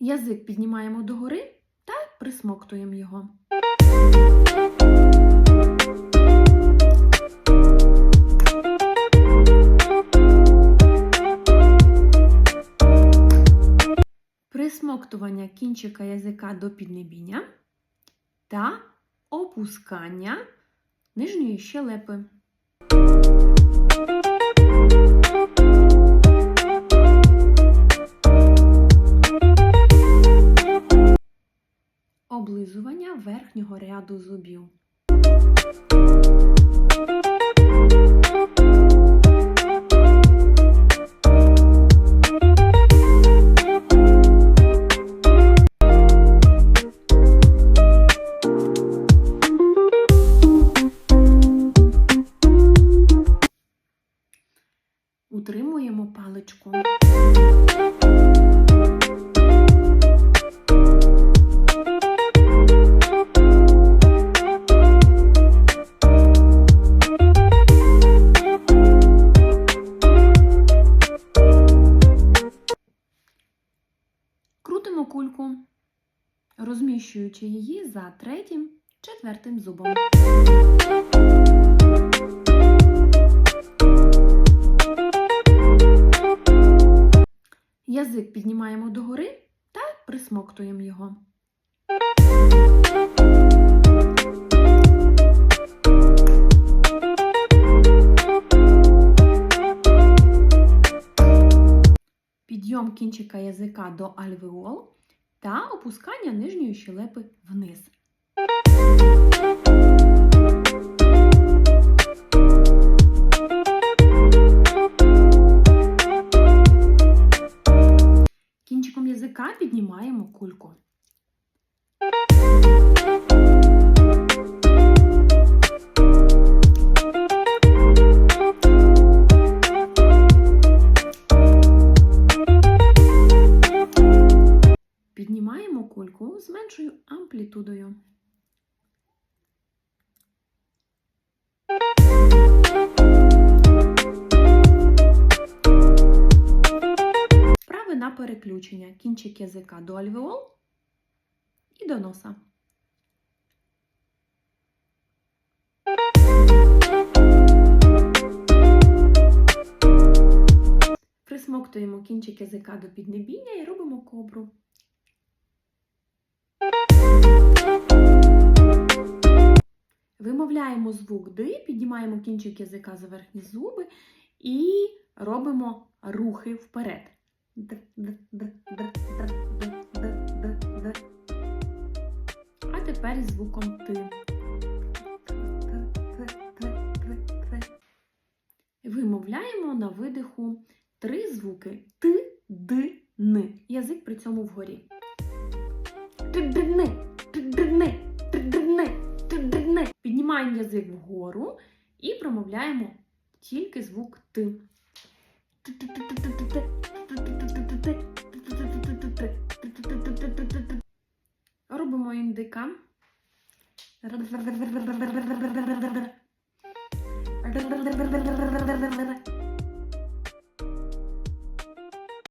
Язик піднімаємо догори та присмоктуємо його. Присмоктування кінчика язика до піднебіння та опускання нижньої щелепи. Облизування верхнього ряду зубів. Утримуємо паличку. Крутимо кульку, розміщуючи її за третім, четвертим зубом. Язик піднімаємо догори та присмоктуємо його. Підйом кінчика язика до альвеол та опускання нижньої щелепи вниз. Кінчиком язика піднімаємо кульку. Кульку з меншою амплітудою. Вправи на переключення. Кінчик язика до альвеол і до носа. Присмоктуємо кінчик язика до піднебіння і робимо кобру. Вимовляємо звук Д, піднімаємо кінчик язика за верхні зуби і робимо рухи вперед. А тепер із звуком Т. Вимовляємо на видиху три звуки Т, Д, Н. Язик при цьому вгорі. Т-ди-ни! Піднімаємо язик вгору і промовляємо тільки звук Т. Робимо індика.